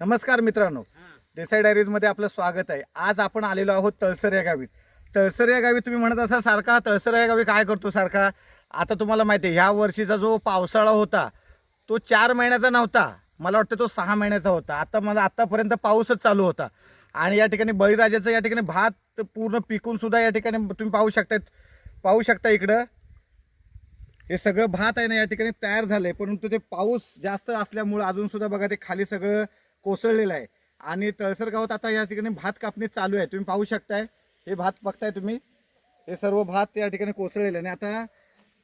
नमस्कार मित्रांनो. देसाई डायरीजमध्ये आपलं स्वागत आहे. आज आपण आलेलो आहोत तळसर या गावी तळसर या गावी तुम्ही म्हणत असाल सारखा तळसर या गावी काय करतो सारखा? आता तुम्हाला माहिती आहे ह्या वर्षीचा जो पावसाळा होता तो चार महिन्याचा नव्हता. मला वाटतं तो सहा महिन्याचा होता. आता मला आतापर्यंत पाऊसच चालू होता. आणि या ठिकाणी बळीराजाचं या ठिकाणी भात पूर्ण पिकून सुद्धा या ठिकाणी तुम्ही पाहू शकता पाहू शकता इकडं. हे सगळं भात आहे ना या ठिकाणी तयार झालंय. परंतु ते पाऊस जास्त असल्यामुळं अजून सुद्धा बघा ते खाली सगळं कोसळलेलं आहे. आणि तळसर गावात आता या ठिकाणी भात कापणी चालू आहे. तुम्ही पाहू शकताय. हे भात बघताय तुम्ही. हे सर्व भात या ठिकाणी कोसळलेलं आहे. आणि आता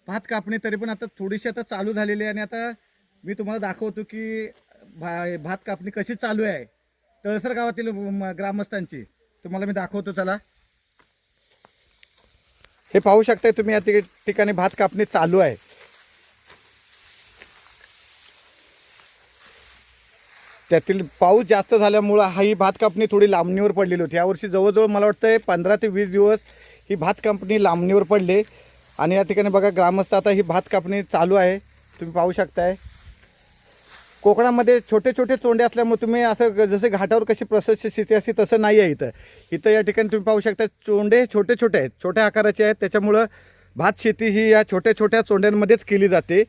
भात कापणी तरी पण आता थोडीशी आता चालू झालेली आहे. आणि आता मी तुम्हाला दाखवतो की भा- भात कापणी कशी चालू आहे. तळसर गावातील म- ग्रामस्थांची. तुम्हाला मी दाखवतो चला. हे पाहू शकताय तुम्ही या ठिकाणी भात कापणी चालू आहे. त्यातील पाऊस जास्त झाल्यामुळं हा ही भात कापणी थोडी लांबणीवर पडलेली होती. यावर्षी जवळजवळ मला वाटतं पंधरा ते वीस दिवस ही भात कापणी लांबणीवर पडले. आणि या ठिकाणी बघा ग्रामस्थ आता ही भात कापणी चालू आहे. तुम्ही पाहू शकताय. कोकणामध्ये छोटे छोटे चोंडे असल्यामुळे तुम्ही असं जसे घाटावर कशी प्रशस्त शेती असते तसं नाही आहे इथं. इथं या ठिकाणी तुम्ही पाहू शकता चोंडे छोटे छोटे आहेत. छोट्या आकाराचे आहेत. त्याच्यामुळं भात शेती ही या छोट्या छोट्या चोंड्यांमध्येच केली जाते.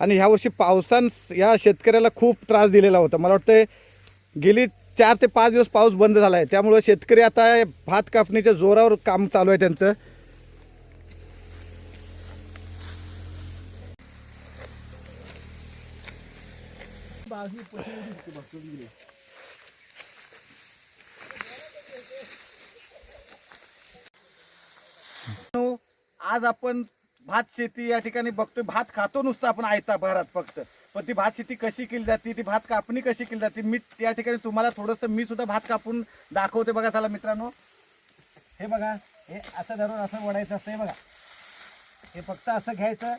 आणि ह्यावर्षी पावसान या शेतकऱ्याला खूप त्रास दिलेला होता. मला वाटतं गेली चार ते पाच दिवस पाऊस बंद झाला आहे त्यामुळं शेतकरी आता भात कापणीच्या जोरावर काम चालू आहे त्यांचं. आज आपण भात शेती या ठिकाणी बघतोय. भात खातो नुसतं आपण आयता भरात फक्त. पण ती भात शेती कशी केली जाते ती भात कापणी कशी केली जाते मी त्या ठिकाणी तुम्हाला थोडंसं मी सुद्धा भात कापून दाखवते बघा चला मित्रांनो. हे बघा हे असं धरून असं वडायचं असतं हे बघा. हे फक्त असं घ्यायचं.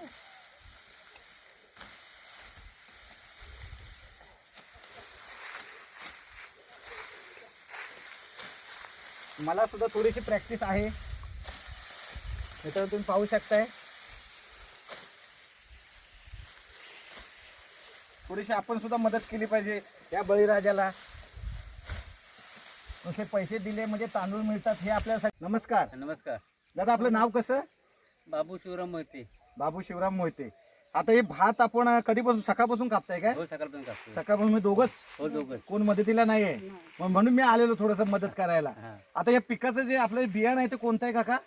मला सुद्धा थोडीशी प्रॅक्टिस आहे. मित्रांनो तुम्ही पाहू शकताय. थोडीशी आपण सुद्धा मदत केली पाहिजे या बळीराजाला. तसे पैसे दिले म्हणजे तांदूळ मिळतात हे आपल्यासाठी. नमस्कार. नमस्कार. दादा आपलं नाव कसं? बाबू शिवराम मोहिते. बाबू शिवराम मोहिते. आता हे भात आपण कधीपासून सकाळपासून कापताय काय? हो सकाळपर्यंत कापतो सकाळपासून मी दोघच? हो दोघं कोण मदतीला नाहीये. मग म्हणून मी आलेलो थोडस मदत करायला. हा. आता या पिकाचं जे आपलं बियाणं आहे ते कोणतं आहे काका?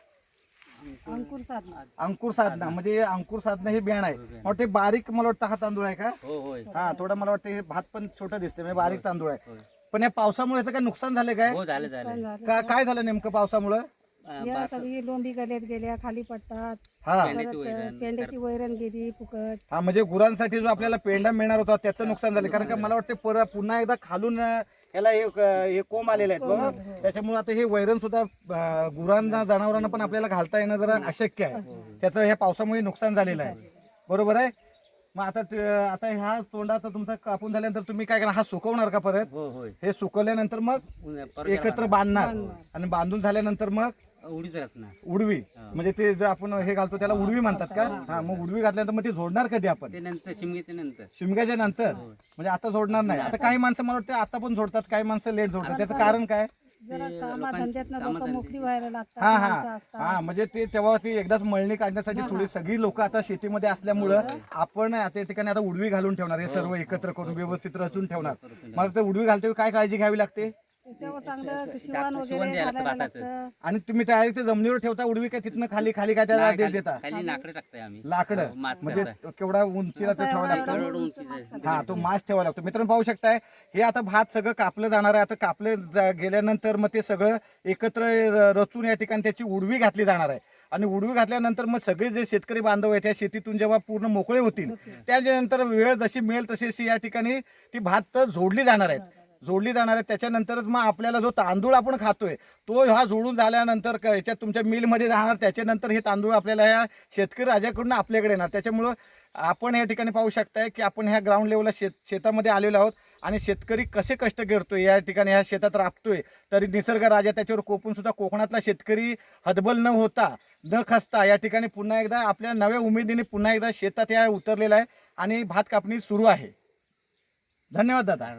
अंकुर साधना. अंकुर साधना म्हणजे हे अंकुर साधना हे बियाणं आहे. मला वाटतं हे बारीक मला वाटतं हा तांदूळ आहे का? हो होय. हा थोडा मला वाटतं हे भात पण छोटं दिसते म्हणजे बारीक तांदूळ आहे. पण या पावसामुळे याचं काय नुकसान झालं काय? हो झालं झालं. झालं. का काय झालं नेमकं पावसामुळं? अं, या भात- सगळी लोंबी गल्यात गेल्या खाली पडतात. हा. पेंड्याची परत वैरण, पेंड्याची वैरण गेली फुकट. हा म्हणजे गुरांसाठी जो आपल्याला पेंडा मिळणार होता त्याचं नुकसान झालं. कारण का मला वाटतं पर पुन्हा एकदा खालून अं, ह्याला हे हे कोंब आलेले आहेत बघा. त्याच्यामुळे आता हे वैरण सुद्धा अं, गुरांना जनावरांना पण आपल्याला घालता येणं जरा अशक्य आहे. त्याचं ह्या पावसामुळे नुकसान झालेलं आहे. बरोबर आहे? मग आता ते- आता ह्या तोंडाचा तुमचा कापून झाल्यानंतर तुम्ही काय करणार? हा सुकवणार का परत? हो होय. हे सुकवल्यानंतर मग एकत्र बांधणार. आणि बांधून झाल्यानंतर मग. उडीच रचना. उडवी. हा. म्हणजे ते जे आपण हे घालतो त्याला उडवी म्हणतात का? हा. मग उडवी घातल्यानंतर मग ते जोडणार कधी आपण? ते नंतर शिमग्याच्या नंतर. शिमग्याच्या नंतर? म्हणजे आता जोडणार नाही. आता काही माणसं मला वाटतं आता पण जोडतात काही माणसं लेट जोडतात. त्याचं कारण काय? जरा ते कामा लोकां- धंद्यात लोक कामाधंदे- मोकळी व्हायला लागतात हा माणसं हा असतात. हा म्हणजे ते तेव्हा ती एकदाच मळणी काढण्यासाठी थोडी सगळी लोक आता शेतीमध्ये असल्यामुळं आपण आता या ठिकाणी आता उडवी घालून ठेवणार. हे सर्व एकत्र करून व्यवस्थित रचून ठेवणार. मला ते उडवी घालते काय काळजी घ्यावी लागते? त्याच्यावर चांगलं शिवण शिवण वगैरे द्यायला घालायला भाताचं. लागतं. आणि तुम्ही डायरेक्ट ते जमिनीवर ठेवता? उडवी काय तिथनं खाली खाली काय त्याला दे देता खाली लाकडं टाकताय आम्ही. लाकडं? हो, माच म्हणजे करताय. केवढा उंचीला ते ठेवावं लागतं? एवढं. हा तो मास ठेवावा लागतो. मित्रांनो पाहू शकताय हे आता भात सगळं कापलं जाणार आहे. आता कापले जा- गेल्यानंतर मग ते सगळं एकत्र र- रचून या ठिकाणी त्याची उडवी घातली जाणार आहे. आणि उडवी घातल्यानंतर मग सगळे जे शेतकरी बांधव आहेत त्या शेतीतून जेव्हा पूर्ण मोकळे होतील त्याच्यानंतर वेळ जशी मिळेल तशी अशी या ठिकाणी ती भात जोडली जाणार आहेत. जोडली जाणार आहे त्याच्यानंतरच मग आपल्याला जो तांदूळ आपण खातोय तो हा जोडून झाल्यानंतर क- याच्यात तुमच्या मिलमध्ये राहणार त्याच्यानंतर हे तांदूळ आपल्याला ह्या शेतकरी राजाकडून आपल्याकडे येणार. त्याच्यामुळं आपण या ठिकाणी पाहू शकताय की आपण ह्या ग्राउंड लेवलला शेत शेतामध्ये आलेलो आहोत आणि शेतकरी कसे कष्ट करतोय या ठिकाणी ह्या शेतात राबतोय तरी निसर्ग राजा त्याच्यावर कोपून सुद्धा कोकणातला शेतकरी हदबल न होता न खसता या ठिकाणी पुन्हा एकदा आपल्या नव्या उमेदीने पुन्हा एकदा शेतात या उतरलेला आहे आणि भात कापणी सुरू आहे. धन्यवाद दादा.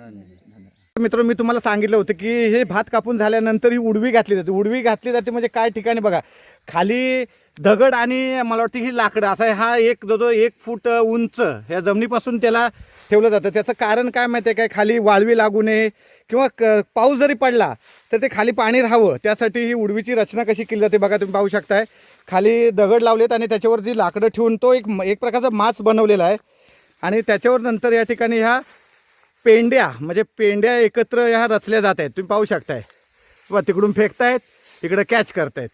मित्र मी तुम्हाला सांगितलं होतं की हे भात कापून झाल्यानंतर ही उडवी घातली जाते. उडवी घातली जाते म्हणजे काय ठिकाणी बघा. खाली दगड आणि मला वाटतं ही लाकडं. असा हा एक जो जो एक फूट उंच ह्या जमिनीपासून त्याला ठेवलं जातं. त्याचं कारण काय माहिती आहे काय? खाली वाळवी लागू नये किंवा क पाऊस जरी पडला तर ते खाली पाणी राहावं. त्यासाठी ही उडवीची रचना कशी केली जाते बघा तुम्ही पाहू शकताय. खाली दगड लावलेत आणि त्याच्यावर जी लाकडं ठेवून तो एक एक प्रकारचा माच बनवलेला आहे. आणि त्याच्यावर नंतर या ठिकाणी ह्या पेंड्या म्हणजे पेंड्या एकत्र ह्या रचल्या जात आहेत तुम्ही पाहू शकताय. व तिकडून फेकतायत इकडं कॅच करतायत.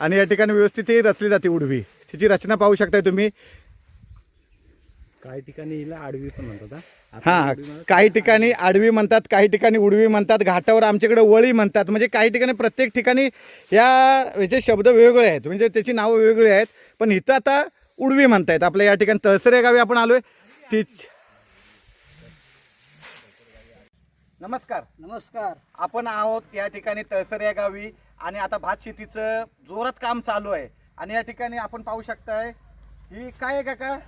आणि या ठिकाणी व्यवस्थित ही रचली जाते उडवी. तिची रचना पाहू शकताय तुम्ही. काही ठिकाणी हिला आडवी पण म्हणतात हा. काही ठिकाणी आडवी म्हणतात काही ठिकाणी उडवी म्हणतात घाटावर आमच्याकडे वळी म्हणतात. म्हणजे काही ठिकाणी प्रत्येक ठिकाणी या याचे शब्द वेगवेगळे आहेत. म्हणजे त्याची नावं वेगवेगळी आहेत. पण इथं आता उडवी म्हणतायत. आपल्या या ठिकाणी तळसरे गावी आपण आलोय. ती नमस्कार. नमस्कार. आपण आहोत या ठिकाणी तळसर या गावी आणि आता भात शेतीचं जोरात काम चालू आहे. आणि या ठिकाणी आपण पाहू शकताय ही काय आहे काका?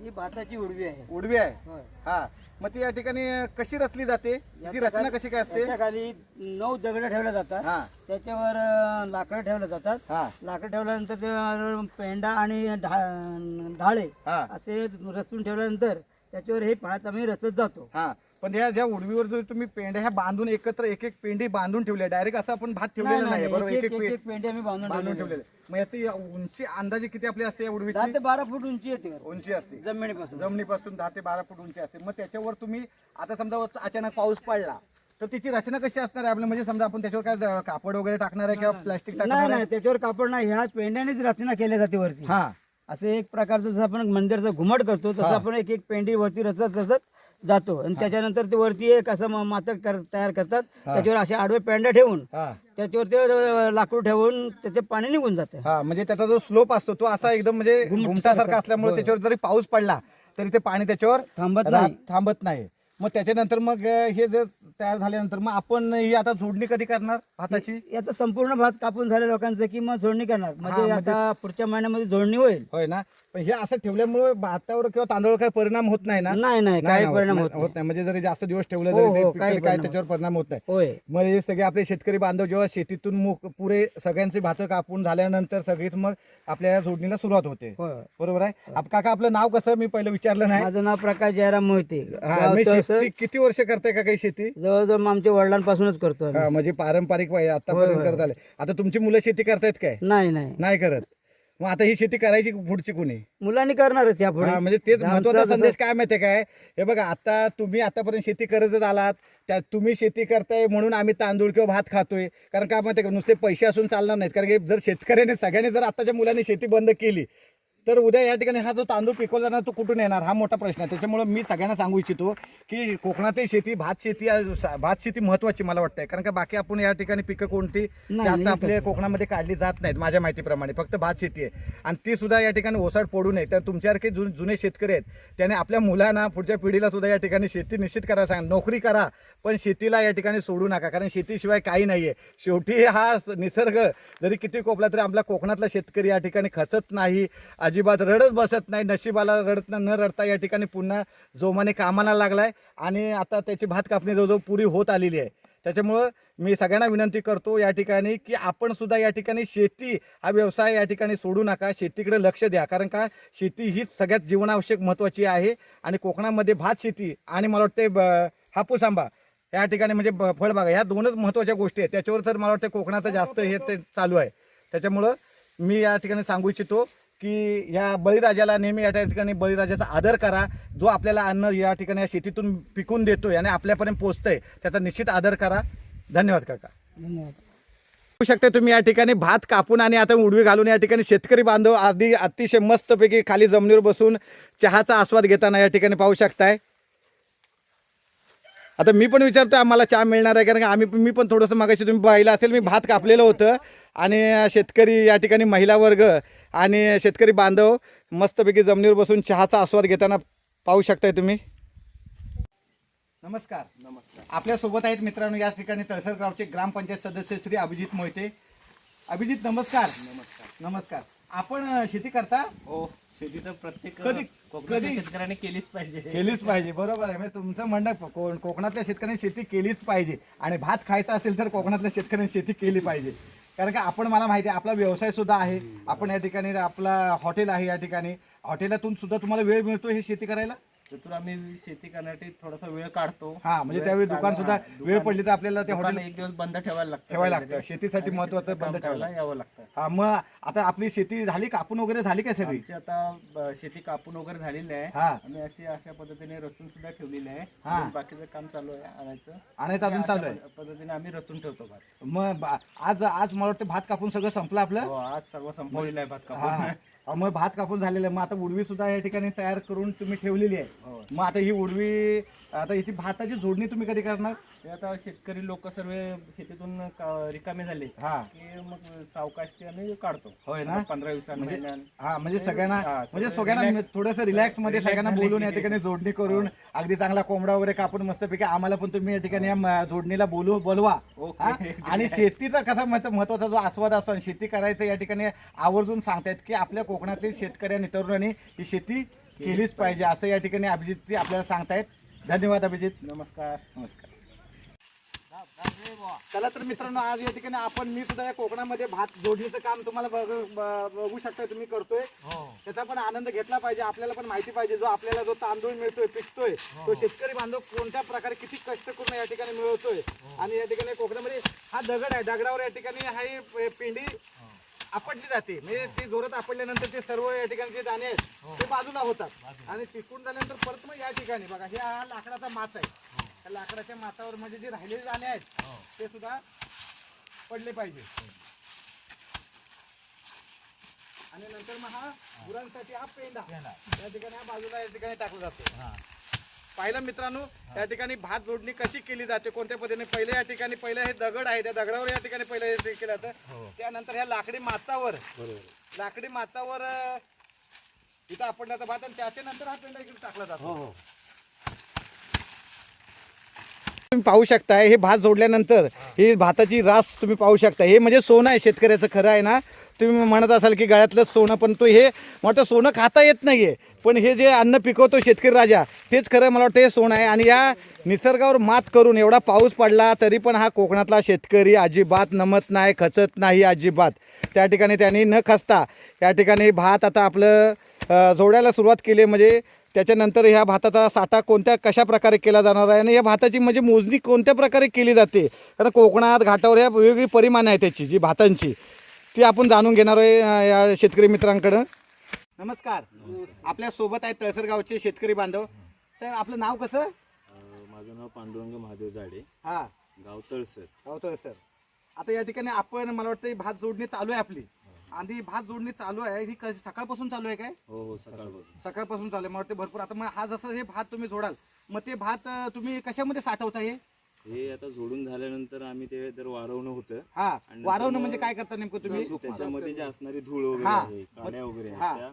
ही भाताची उडवी आहे. उडवी आहे. होय. हा. मग ती या ठिकाणी कशी रचली जाते? याच्या रचना कशी काय असते? खाली नऊ दगड ठेवल्या जातात. हा. त्याच्यावर अं, लाकडं ठेवल्या जातात. हा. लाकडं ठेवल्यानंतर ते, पेंडा आणि ढा- ढाळे हा. असे रचून ठेवल्यानंतर त्याच्यावर हे भात आम्ही रचत जातो. हा. पण या ज्या उडवीवर जो तुम्ही पेंड्या ह्या बांधून एकत्र एक एक पेंडी बांधून ठेवल्या. डायरेक्ट असं आपण भात ठेवलेलं नाही बरोबर एक एक एक एक एक पेंडे आम्ही बांधून बांधून ठेवलेले ठेवलेलं. मग याची उंची अंदाजे किती आपली असते या दहा उडवीची ते बारा फूट उंची येते उंची असते. जमिनीपासून. जमिनीपासून दहा ते बारा फूट उंची असते. मग त्याच्यावर तुम्ही आता समजा अचानक पाऊस पडला तर तिची रचना कशी असणार आहे आपल्या म्हणजे समजा आपण त्याच्यावर काय ज- कापड वगैरे टाकणार आहे किंवा प्लास्टिक नाही टाकणार नाही. आहे? त्याच्यावर कापड नाही. ह्या पेंड्यानेच रचना केल्या जाते वरती. हा. असं एक प्रकारचं जसं आपण मंदिरचं घुमट करतो तसं हा. आपण एक एक पेंडी वरती रचत रचत जातो. आणि त्याच्यानंतर ते वरती एक असं म- मातक कर- तयार करतात. त्याच्यावर असे आडवे पेंड्या ठेवून हा. त्याच्यावर ते अं, लाकूड ठेवून त्याचे पाणी निघून जातं. हा म्हणजे त्याचा जो स्लोप असतो तो असा एकदम म्हणजे घुमटासारखा. घुमटासारखा. असल्यामुळे. त्याच्यावर जरी पाऊस पडला तरी ते पाणी त्याच्यावर थांबत राहत- नाही थांबत नाही. मग त्याच्यानंतर मग हे जर तयार झाल्यानंतर मग आपण ही आता जोडणी कधी करणार भाताची? याचा संपूर्ण भात कापून झाल्या लोकांचं की मग जोडणी करणार. म्हणजे म्हणजे आता पुढच्या महिन्यामध्ये जोडणी होईल. होय ना? पण हे असं ठेवल्यामुळे भातावर किंवा तांदळावर काही परिणाम होत नाही ना? नाही नाही काही ना, परिणाम होत नाही. नाही. म्हणजे जरी जास्त दिवस ठेवलं हो, तरी हो, काही पिकाला काय परिणाम त्याच्यावर परिणाम होत नाही. होय. मग हे सगळे आपले शेतकरी बांधव जेव्हा शेतीतून मुक पुरे सगळ्यांचे भातं कापून झाल्यानंतर सगळीच मग आपल्या या जोडणीला सुरुवात होते. होय. बरोबर आहे? आप- काका आपलं नाव कसं? मी पहिलं विचारलं नाही. माझं नाव प्रकाश जयराम मोहिते. हा. शेती किती वर्ष करताय का काही शेती? जवळजवळ आमच्या वडिलांपासूनच करतो आम्ही. हा, म्हणजे पारंपरिक वय आतापर्यंत होय, होय. करत आले आता तुमची मुलं शेती करतायत काय? नाही नाही. नाही करत. मग आता ही शेती करायची पुढची कुणी? मुलांनी करणारच या पुढे. हा, म्हणजे तेच आमचं महत्त्वाचा कसं- संदेश काय माहितीये काय? हे बघा आता तुम्ही आतापर्यंत शेती करतच आलात त्यात तुम्ही शेती करताय म्हणून आम्ही तांदूळ किंवा भात खातोय. कारण काय माहितीये का नुसते पैसे असून चालणार नाहीत. कारण की जर शेतकऱ्याने सगळ्यांनी जर आताच्या मुलांनी शेती बंद केली तर उद्या या ठिकाणी हा जो तांदूळ पिकवला जाणार तो कुठून येणार? हा मोठा प्रश्न आहे. त्याच्यामुळे मी सगळ्यांना सांगू इच्छितो की कोकणातली शेती भात शेती भात शेती महत्वाची मला वाटतंय. कारण का बाकी आपण या ठिकाणी पिकं कोणती जास्त आपल्या कोकणामध्ये काढली जात नाहीत माझ्या माहितीप्रमाणे. फक्त भात शेती आहे. आणि ती सुद्धा या ठिकाणी ओसाड पडू नये. तर तुमच्यासारखे जु जुने शेतकरी आहेत त्याने आपल्या मुलांना पुढच्या पिढीला सुद्धा या ठिकाणी शेती निश्चित करायला सांगा नोकरी करा पण शेतीला या ठिकाणी सोडू नका. कारण शेतीशिवाय काही नाही आहे शेवटी हा निसर्ग जरी किती कोपला तरी आपल्या कोकणातला शेतकरी या ठिकाणी खचत नाही. अजिबात रडत बसत नाही नशिबाला रडत न रडता या ठिकाणी पुन्हा जोमाने कामाला लागलाय आणि आता त्याची भात कापणी जवळजवळ पुरी होत आलेली आहे. त्याच्यामुळं मी सगळ्यांना विनंती करतो या ठिकाणी की आपण सुद्धा या ठिकाणी शेती हा व्यवसाय या ठिकाणी सोडू नका शेतीकडे लक्ष द्या. कारण का? शेती हीच सगळ्यात जीवनावश्यक महत्त्वाची आहे आणि कोकणामध्ये भात शेती आणि मला वाटते ब- हापूस आंबा या ठिकाणी म्हणजे फळबागा ह्या दोनच महत्त्वाच्या गोष्टी आहेत. त्याच्यावर तर मला वाटतं कोकणाचं जास्त हे ते चालू आहे. त्याच्यामुळं मी या ठिकाणी सांगू इच्छितो की या बळीराजाला नेहमी या ठिकाणी बळीराजाचा आदर करा. जो आपल्याला अन्न या ठिकाणी या शेतीतून पिकून देतोय आणि आपल्यापर्यंत पोहोचतंय त्याचा निश्चित आदर करा. धन्यवाद काका. धन्यवाद. शकता तुम्ही या ठिकाणी भात कापून आणि आता उडवी घालून या ठिकाणी शेतकरी बांधव आधी अतिशय मस्तपैकी खाली जमिनीवर बसून चहाचा आस्वाद घेताना या ठिकाणी पाहू शकताय. आता मी पण विचारतोय आम्हाला चहा मिळणार आहे कारण आम्ही मी पण थोडंसं मागाशी तुम्ही पाहिलं असेल मी भात कापलेलं होतं. आणि शेतकरी या ठिकाणी महिला वर्ग आणि शेतकरी बांधव मस्तपैकी जमिनीवर बसून चहाचा आस्वाद घेताना पाहू शकताय तुम्ही. नमस्कार. नमस्कार. आपल्यासोबत आहेत मित्रांनो या ठिकाणी तळसर गावचे ग्रामपंचायत सदस्य श्री अभिजित मोहिते. अभिजित नमस्कार. नमस्कार. नमस्कार. आपण शेती करता? हो शेती तर प्रत्येक कधी- कधी- शेतकऱ्याने केलीच पाहिजे. केलीच पाहिजे बरोबर आहे. म्हणजे तुमचं म्हणणं को- को- कोकणातल्या शेतकऱ्यांनी शेती केलीच पाहिजे. आणि भात खायचा असेल तर कोकणातल्या शेतकऱ्यांनी शेती केली पाहिजे. कारण का आपण मला माहिती आहे आपला व्यवसाय सुद्धा आहे. आपण या ठिकाणी आपला हॉटेल आहे या ठिकाणी. हॉटेलातून सुद्धा तुम्हाला वेळ मिळतो हे शेती करायला? त्यातून आम्ही शेती करण्यासाठी थोडासा वेळ काढतो. हा म्हणजे वेळ त्यावेळी दुकान सुद्धा वेळ पडली तर आपल्याला ते हॉटेल एक दिवस बंद ठेवायला लागतं. ठेवायला. लागतं. शेतीसाठी शेतीचं बंद ठेवायला यावं लागतं. हा मग आता आपली शेती झाली कापून वगैरे झाली का सगळी? आमची आता शेती कापून वगैरे झालेली आहे. हा. आम्ही अशी अशा पद्धतीने रचून सुद्धा ठेवलेली आहे. हा. अजून बाकीचं काम चालू आहे आणायचं. आणायचं अजून चालू आहे? पद्ध- पद्धतीने आम्ही रचून ठेवतो भात. मग बा- आज आज मला वाटतं भात कापून सगळं संपलं आपलं? हो, आज सर्व संपवलेलं आहे भात हा कापून हा. मग भात कापून झालेलं आहे मग आता उडवी सुद्धा या ठिकाणी तयार करून तुम्ही ठेवलेली आहे हो. मग आता ही उडवी आता हिची भाताची जोडणी तुम्ही कधी करणार ते आता शेतकरी लोक सर्व शेतीतून का- रिकामे झाले हा की मग सावकाश ते आम्ही काढतो होय ना? पंधरा दिवसांनी म्हणजे-. हा म्हणजे सगळ्यांना हा, म्हणजे सगळं सगळ्यांना relax- थोडंसं रिलॅक्समध्ये relax सगळ्यांना झाले बोलून या ठिकाणी जोडणी करून अगदी चांगला कोंबडा वगैरे कापून मस्तपैकी आम्हाला पण तुम्ही या ठिकाणी या म- जोडणीला बोलू बोलवा ओके. हा? आणि शेतीचा कसा महत्व- महत्त्वाचा जो आस्वाद असतो आणि शेती करायचं या ठिकाणी आवर्जून सांगतायत की आपल्या कोकणातील शेतकऱ्यांनी तरुणांनी ही शेती केलीच पाहिजे असं या ठिकाणी अभिजित आपल्याला सांगतायत. धन्यवाद अभिजित. नमस्कार. नमस्कार. चला तर मित्रांनो आज या ठिकाणी आपण मी सुद्धा या कोकणामध्ये भात जोडणीचं काम तुम्हाला बघ- ब- बघू शकता तुम्ही करतोय. त्याचा पण आनंद घेतला पाहिजे आपल्याला पण माहिती पाहिजे जो आपल्याला जो तांदूळ मिळतोय पिकतोय तो शेतकरी बांधव कोणत्या प्रकारे किती कष्ट करून या ठिकाणी मिळवतोय. आणि या ठिकाणी कोकणामध्ये हा दगड आहे दगडावर या ठिकाणी हा ही प- पिंडी आपटली जाते. म्हणजे ती जोरात आपटल्यानंतर ते सर्व या ठिकाणी जे दाणे आहेत ते बाजूला होतात. आणि पिकून झाल्यानंतर परत मग या ठिकाणी बघा हे हा लाकडाचा मात आहे. त्या लाकडाच्या मातावर म्हणजे जे राहिलेले दाणे आहेत ते सुद्धा पडले पाहिजे. आणि नंतर मग हा गुरांसाठी हा पेंडा या ठिकाणी हा बाजूला या ठिकाणी टाकला जातो. पाहिलं मित्रांनो या ठिकाणी भात जोडणी कशी केली जाते कोणत्या पद्धतीने? पहिले या ठिकाणी पहिले हे दगड आहे त्या दगडावर या ठिकाणी पहिले हे केलं जातं. त्यानंतर ह्या लाकडी माचावर लाकडी माचावर अं, इथं आपडल्याचा भात आणि त्याच्या नंतर हा पेंडा इकडे टाकला जातो. तुम्ही पाहू शकताय हे भात जोडल्यानंतर ही भाताची रास तुम्ही पाहू शकता हे म्हणजे सोनं आहे शेतकऱ्याचं खरं आहे ना. तुम्ही म्हणत असाल की गळ्यातलं सोनं पण तो हे वाटतं सोनं खाता येत नाही आहे पण हे जे अन्न पिकवतो शेतकरी राजा तेच खरं मला वाटतं हे सोनं आहे. आणि या निसर्गावर मात करून एवढा पाऊस पडला तरी पण हा कोकणातला शेतकरी अजिबात नमत नाही खचत नाही अजिबात. त्या ठिकाणी त्यांनी न खचता या ठिकाणी भात आता आपलं जोडायला सुरुवात केली. म्हणजे त्याच्यानंतर ह्या भाताचा साठा कोणत्या कशा प्रकारे केला जाणार आहे? आणि या भाताची म्हणजे मोजणी कोणत्या प्रकारे केली जाते? कारण कोकणात घाटावर या वेगवेगळी परिमाण आहे त्याची जी भातांची. ती आपण जाणून घेणार आहे या शेतकरी मित्रांकडं. नमस्कार. आपल्यासोबत आहेत तळसरगावचे शेतकरी बांधव. तर आपलं नाव कसं? माझं नाव पांडुरंग महादेव जाडे. हां. गाव तळसर. हो तळसर. आता या ठिकाणी आपण मला वाटतं भात जोडणी चालू आहे आपली. आणि भात जोडणी चालू आहे. ही क- सकाळपासून चालू आहे काय? हो हो सकाळपासून. सकाळपासून चालू आहे. मला वाटतं भरपूर. आता मग हा जसं हे भात तुम्ही जोडाल मग ते भात अं, तुम्ही कशामध्ये साठवता हे? हे आता जोडून झाल्यानंतर आम्ही ते जर वारवणं होतं. हा. आणि वारवणं म्हणजे मग काय करता नेमकं तुम्ही? त्याच्यामध्ये जे असणारी धूळ वगैरे हा. आहे काड्या वगैरे हा. त्या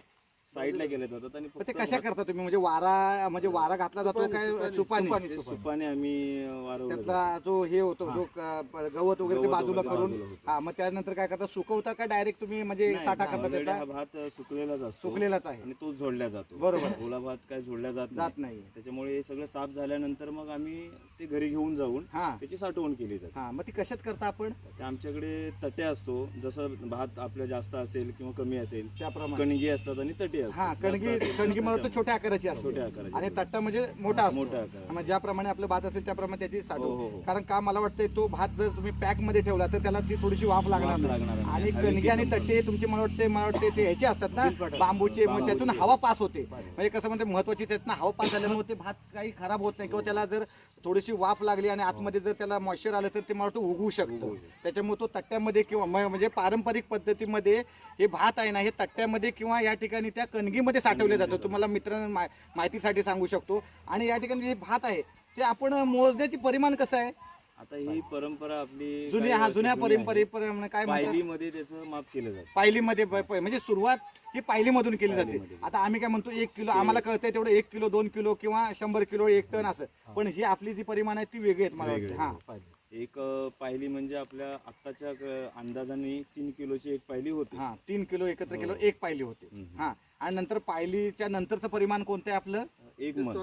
साईडला गेल्या जातात आणि मग ते फक्त कशा करता तुम्ही? म्हणजे वारा म्हणजे वारा घातला जातो काय चुपाने ते सुपाने आम्ही वारवलं. त्यातला जो हे होतो जो क- प- गवत वगैरे ते गवत बाजूला वगैरे करून बाजूला होतं. हा मग त्यानंतर काय करता? सुकवता का डायरेक्ट तुम्ही म्हणजे साठा करता ऑलरेडी त्याचा? हा भात सुकलेलाच असतो. सुकलेलाच आहे. आणि तो जोडला जातो. बरोबर. ओला भात काय जोडला जात जात नाही नाही. त्याच्यामुळे हे सगळं साफ झाल्यानंतर मग आम्ही ते घरी घेऊन जाऊन हा. त्याची साठवण केली जाते. हा मग ती कशात करता आपण? ते आमच्याकडे तटे असतो. जसं भात आपलं जास्त असेल किंवा कमी असेल त्याप्रमाणे. कणगी असतात आणि तटे असतात. हा जास्त कणगी असेल कणगी तर मला वाटतं छोट्या आकाराची छोट्या असते आकाराची आणि. तट्टा म्हणजे मोठा असतो. मोठा आकार. मग ज्याप्रमाणे आपलं भात असेल त्याप्रमाणे त्याची हो, हो, साठवण हो. कारण का मला वाटतंय तो भात जर तुम्ही पॅकमध्ये ठेवला तर त्याला ती थोडीशी वाफ लागणार वाफ. लागणार नाही. आणि हवेची कणगी आणि संपर्क. तट्टे तुमचे मला वाटते मला वाटते ते ह्याचे असतात ना. बांबूचे मग त्यातून हवा पास होते. म्हणजे कसं म्हणते महत्वाची त्यातनं हवा पास झाल्यामुळे ते भात काही खराब होत नाही. किंवा त्याला जर थोडीशी वाफ लागली आणि आतमध्ये जर त्याला मॉइश्चर आलं तर ते मला वाटतं उगवू शकतं. त्याच्यामुळे तो तट्ट्यामध्ये किंवा म्हणजे पारंपरिक पद्धतीमध्ये हे भात आहे ना हे तट्ट्यामध्ये किंवा या ठिकाणी त्या कणगीमध्ये साठवले जातं. तुम्हाला मित्रांनो मा- माहितीसाठी सांगू शकतो. आणि या ठिकाणी जे भात आहे ते आपण मोजण्याची परिमाण कसं आहे? आता ही परंपरा आपली जुनी काही हा जुन्या. परंपरेप्रमाणे काय पायलीमध्ये त्याचं माप केलं जातं. पायलीमध्ये म्हणजे सुरुवात ही पायलीमधून केली जाते. आता आम्ही काय म्हणतो एक किलो आम्हाला कळतंय तेवढं एक किलो दोन किलो किंवा शंभर किलो एक टन असं. पण ही आपली जी परिमाण आहे ती वेगळी आहेत मला वाटतं. हा. एक पायली म्हणजे आपल्या आत्ताच्या अंदाजाने तीन किलोची एक पायली होती. हा तीन किलो एकत्र केलो एक पायली होते. हा. आणि नंतर पायलीच्या नंतरचं परिमाण कोणतं आहे आपलं? एक मन.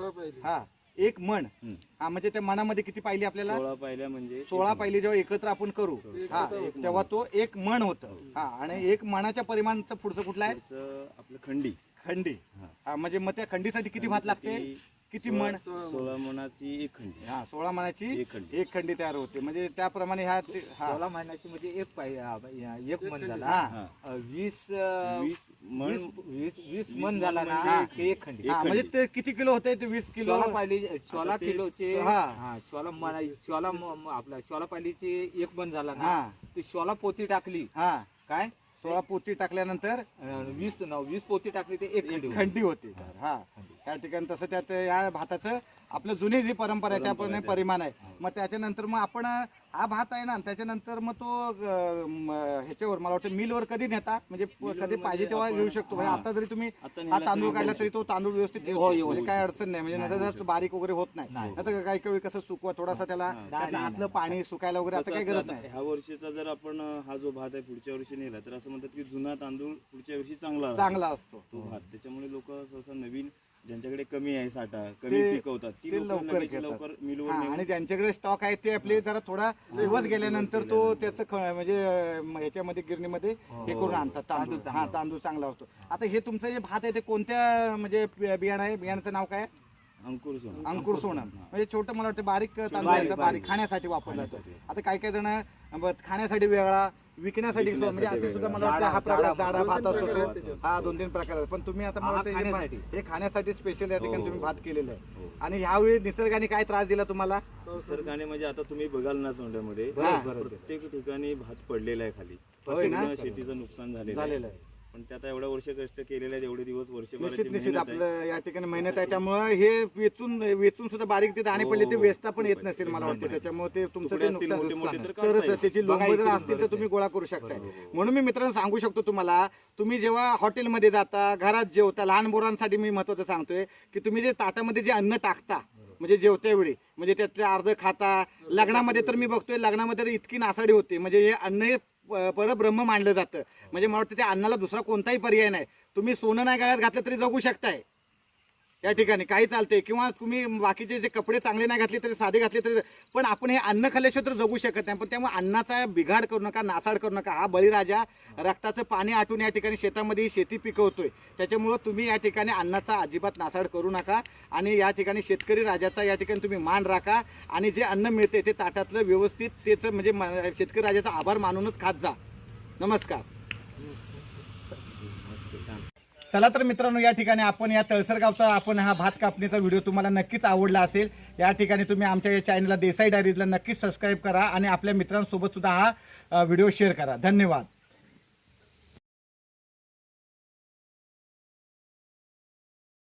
हा. एक मन. हा म्हणजे त्या मनामध्ये किती पायली आपल्याला? सोळा पाहिल्या म्हणजे सोळा जेव्हा एकत्र आपण करू. हा तेव्हा तो एक मन होतं. हा. आणि एक मनाच्या परिमाणचं पुढचं कुठलं आहे? आपलं खंडी. खंडी. हा. म्हणजे मग त्या खंडीसाठी किती भात लागते? किती मन सोळा मनाची एक खंडी. हा सोळा मनाची एक खंडी. एक खंडी तयार होते. म्हणजे त्याप्रमाणे ह्या ते- हा. सोळा महिन्याची म्हणजे एक पाय हा, एक मन झाला. हा. अ, वीस अ, वीस मन वीस वीस मन झाला ना म्हणजे ते एक खंडी. हा, म्हणजे ते किती किलो होते ते वीस किलो? सोळा पायली सोळा ते- किलोचे हा. हा सोळा मना सोळा म- म- आपला सोळा पायलीचे एक मन झाला ना हा. ती सोळा पोती टाकली. हा. काय? सोळा पोती टाकल्यानंतर? अ, वीस न वीस पोती टाकली ते एक खंडी होती. खंडी होती. हा. त्या ठिकाणी तसं त्यात या भाताचं आपलं जुनी जी परंपरा आहे त्याप्रमाणे परिमाण आहे. मग त्याच्यानंतर मग आपण हा भात आहे ना त्याच्यानंतर मग तो अं, म, ह्याच्यावर मला वाटतं मिलवर कधी नेता? म्हणजे कधी पाहिजे तेव्हा घेऊ शकतो. म्हणजे आता जरी तुम्ही हा तांदूळ काढला तरी तो तांदूळ व्यवस्थित हो. व्यवस्थित. म्हणजे काय अडचण नाही. म्हणजे नंतर जास्त बारीक वगैरे होत नाही. आता काही काही कसं सुकवा थोडासा त्याला. त्यातलं आतलं पाणी सुकायला वगैरे असं काही गरज नाही. ह्या वर्षीचा जर आपण अं, हा जो भात आहे पुढच्या वर्षी नेला तर असं म्हणतात की जुना तांदूळ पुढच्या वर्षी चांगला. चांगला असतो. तो भात. त्याच्यामुळे लोक सहसा नवीन ज्यांच्याकडे कमी आहे साठा कमी ते- पिकवतात ती ते लोकं लवकर लगेच घेतात. लवकर मिलवर हा, आणि ज्यांच्याकडे स्टॉक आहे ते आपले जरा थोडा दिवस गेल्यानंतर तो त्याचं ख- म्हणजे अं, ह्याच्यामध्ये गिरणीमध्ये हे करून आणतात तांदूळ. हा तांदूळ चांगला असतो आता हे तुमचं जे भात आहे ते कोणत्या म्हणजे बि- बियाणं आहे? बियाण्याचं नाव काय? आहे? अंकुर सोना. अंकुर सोनम म्हणजे छोटं मला वाटतं बारीक तांदूळ आहे बारीक खाण्यासाठी वापरला जातो. आता काही काही जण ब- खाण्यासाठी वेगळा विकण्यासाठी. म्हणजे असे सुद्धा मला वाटतं हा प्रकार जाडा भात असतो. हा दोन तीन प्रकार आहेत पण तुम्ही आता मला हा, वाटतं हे खाण्यासाठी. भा- हे खाण्यासाठी स्पेशल या ठिकाणी तुम्ही भात केलेलं आहे आणि ह्यावेळी निसर्गाने काय त्रास दिला तुम्हाला निसर्गाने म्हणजे आता तुम्ही बघाल ना तोंड्यामध्ये हा. प्रत्येक ठिकाणी भात पडलेला आहे खाली होय ना? पूर्ण शेतीचं नुकसान झालेलं झालेलं आहे आहे पण ते आता एवढ्या वर्ष कष्ट केलेले आहेत एवढे दिवस निश्चित निश्चित. आपलं या ठिकाणी मेहनत आहे त्यामुळं हे वेचून वेचून सुद्धा बारीक ते दाणे पडले ते वेचता पण येत नसेल मला वाटतं. त्याच्यामुळे ते तुमचं तुकडे ते असतील नुकसान तर तरच त्याची लोंब जर असतील तर तुम्ही गोळा करू शकताय म्हणून मी मित्रांनो सांगू शकतो तुम्हाला तुम्ही जेव्हा हॉटेलमध्ये जाता घरात जेवता लहान मुलांसाठी मी महत्वाचं सांगतोय की तुम्ही जे ताटामध्ये जे अन्न टाकता म्हणजे जेवत्या वेळी म्हणजे त्यातले अर्ध खाता लग्नामध्ये तर मी बघतोय लग्नामध्ये तर इतकी नासाडी होते म्हणजे हे अन्न हे परब्रह्म मानलं जातं. म्हणजे मला वाटतं त्या अन्नाला दुसरा कोणताही पर्याय नाही. तुम्ही सोनं नाही गळ्यात घातलं तरी जगू शकताय. या ठिकाणी काही चालते किंवा तुम्ही बाकीचे जे कपडे चांगले नाही घातले तरी साधे घातले तरी पण आपण हे अन्न खाल्ल्याशिवाय तर जगू शकत नाही. पण त्यामुळे अन्नाचा बिघाड करू नका नासाड करू नका. हा बळीराजा रक्ताचं पाणी आटून या ठिकाणी शेतामध्ये शेती पिकवतोय. त्याच्यामुळं तुम्ही या ठिकाणी अन्नाचा अजिबात नासाड करू नका आणि या ठिकाणी शेतकरी राजाचा या ठिकाणी तुम्ही मान राखा आणि जे अन्न मिळते ते ताटातलं व्यवस्थित त्याचं म्हणजे शेतकरी राजाचा आभार मानूनच खात जा. नमस्कार. चला तर मित्रांनो या ठिकाणी आपण या तळसरगावचा आपण हा भात कापणीचा व्हिडिओ तुम्हाला नक्कीच आवडला असेल. या ठिकाणी तुम्ही आमच्या या चॅनलला देसाई डायरीजला नक्कीच सबस्क्राईब करा आणि आपल्या मित्रांसोबत सुद्धा हा व्हिडिओ शेअर करा. धन्यवाद.